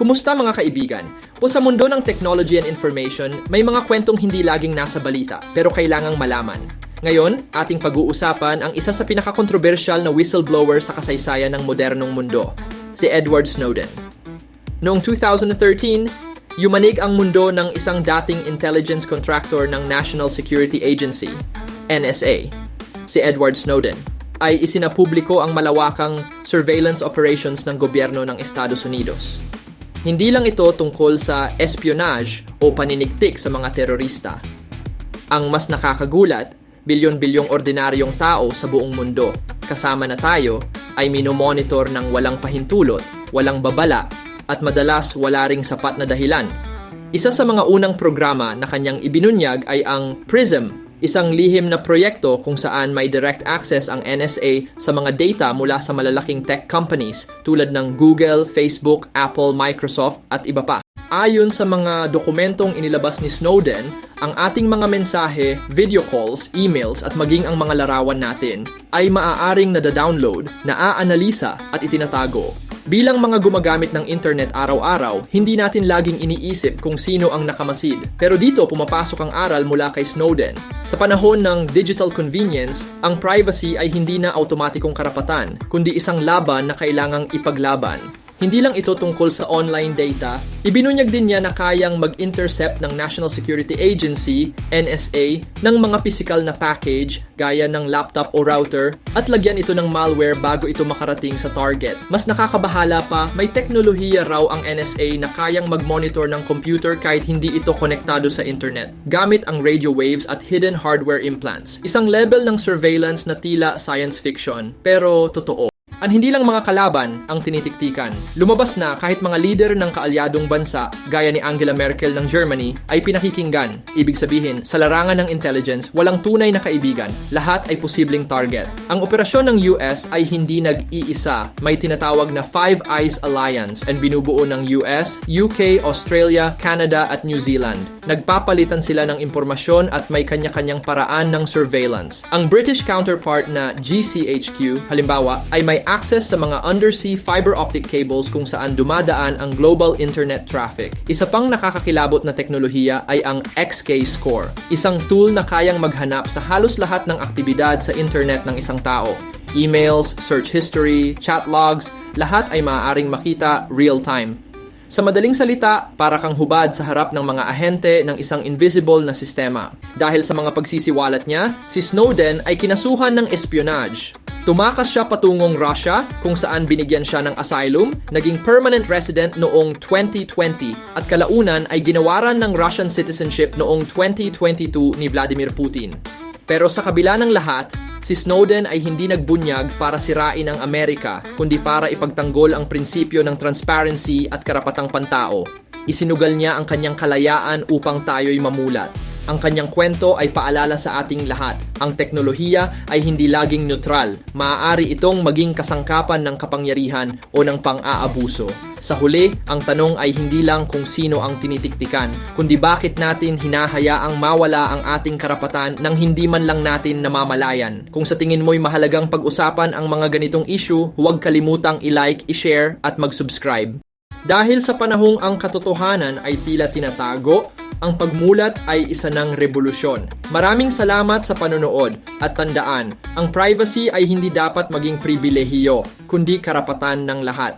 Kumusta mga kaibigan? Po sa mundo ng technology and information, may mga kwentong hindi laging nasa balita pero kailangang malaman. Ngayon, ating pag-uusapan ang isa sa pinakakontrobersyal na whistleblower sa kasaysayan ng modernong mundo, si Edward Snowden. Noong 2013, yumanig ang mundo ng isang dating intelligence contractor ng National Security Agency, NSA, si Edward Snowden, ay isinapubliko ang malawakang surveillance operations ng gobyerno ng Estados Unidos. Hindi lang ito tungkol sa espionage o paniniktik sa mga terorista. Ang mas nakakagulat, bilyon-bilyong ordinaryong tao sa buong mundo, kasama na tayo, ay minomonitor ng walang pahintulot, walang babala, at madalas wala ring sapat na dahilan. Isa sa mga unang programa na kanyang ibinunyag ay ang PRISM, isang lihim na proyekto kung saan may direct access ang NSA sa mga data mula sa malalaking tech companies tulad ng Google, Facebook, Apple, Microsoft at iba pa. Ayon sa mga dokumentong inilabas ni Snowden, ang ating mga mensahe, video calls, emails at maging ang mga larawan natin ay maaaring nada-download, naaanalisa at itinatago. Bilang mga gumagamit ng internet araw-araw, hindi natin laging iniisip kung sino ang nakamasid. Pero dito pumapasok ang aral mula kay Snowden. Sa panahon ng digital convenience, ang privacy ay hindi na automatikong karapatan, kundi isang laban na kailangang ipaglaban. Hindi lang ito tungkol sa online data, ibinunyag din niya na kayang mag-intercept ng National Security Agency, NSA, ng mga physical na package gaya ng laptop o router at lagyan ito ng malware bago ito makarating sa target. Mas nakakabahala pa, may teknolohiya raw ang NSA na kayang mag-monitor ng computer kahit hindi ito konektado sa internet gamit ang radio waves at hidden hardware implants. Isang level ng surveillance na tila science fiction pero totoo. At hindi lang mga kalaban ang tinitiktikan. Lumabas na kahit mga leader ng kaalyadong bansa gaya ni Angela Merkel ng Germany ay pinakikinggan. Ibig sabihin, sa larangan ng intelligence, walang tunay na kaibigan. Lahat ay posibleng target. Ang operasyon ng US ay hindi nag-iisa. May tinatawag na Five Eyes Alliance and binubuo ng US, UK, Australia, Canada at New Zealand. Nagpapalitan sila ng impormasyon at may kanya-kanyang paraan ng surveillance. Ang British counterpart na GCHQ, halimbawa, ay may access sa mga undersea fiber optic cables kung saan dumadaan ang global internet traffic. Isa pang nakakakilabot na teknolohiya ay ang XK Score, isang tool na kayang maghanap sa halos lahat ng aktibidad sa internet ng isang tao. Emails, search history, chat logs, lahat ay maaaring makita real-time. Sa madaling salita, para kang hubad sa harap ng mga ahente ng isang invisible na sistema. Dahil sa mga pagsisiwalat niya, si Snowden ay kinasuhan ng espionage. Tumakas siya patungong Russia kung saan binigyan siya ng asylum, naging permanent resident noong 2020 at kalaunan ay ginawaran ng Russian citizenship noong 2022 ni Vladimir Putin. Pero sa kabila ng lahat, si Snowden ay hindi nagbunyag para sirain ang Amerika, kundi para ipagtanggol ang prinsipyo ng transparency at karapatang pantao. Isinugal niya ang kanyang kalayaan upang tayo'y mamulat. Ang kanyang kwento ay paalala sa ating lahat. Ang teknolohiya ay hindi laging neutral. Maaari itong maging kasangkapan ng kapangyarihan o ng pang-aabuso. Sa huli, ang tanong ay hindi lang kung sino ang tinitiktikan, kundi bakit natin hinahayaang mawala ang ating karapatan nang hindi man lang natin namamalayan. Kung sa tingin mo'y mahalagang pag-usapan ang mga ganitong issue, huwag kalimutang i-like, i-share at mag-subscribe. Dahil sa panahong ang katotohanan ay tila tinatago, ang pagmulat ay isa ng revolusyon. Maraming salamat sa panonood at tandaan, ang privacy ay hindi dapat maging pribilehiyo, kundi karapatan ng lahat.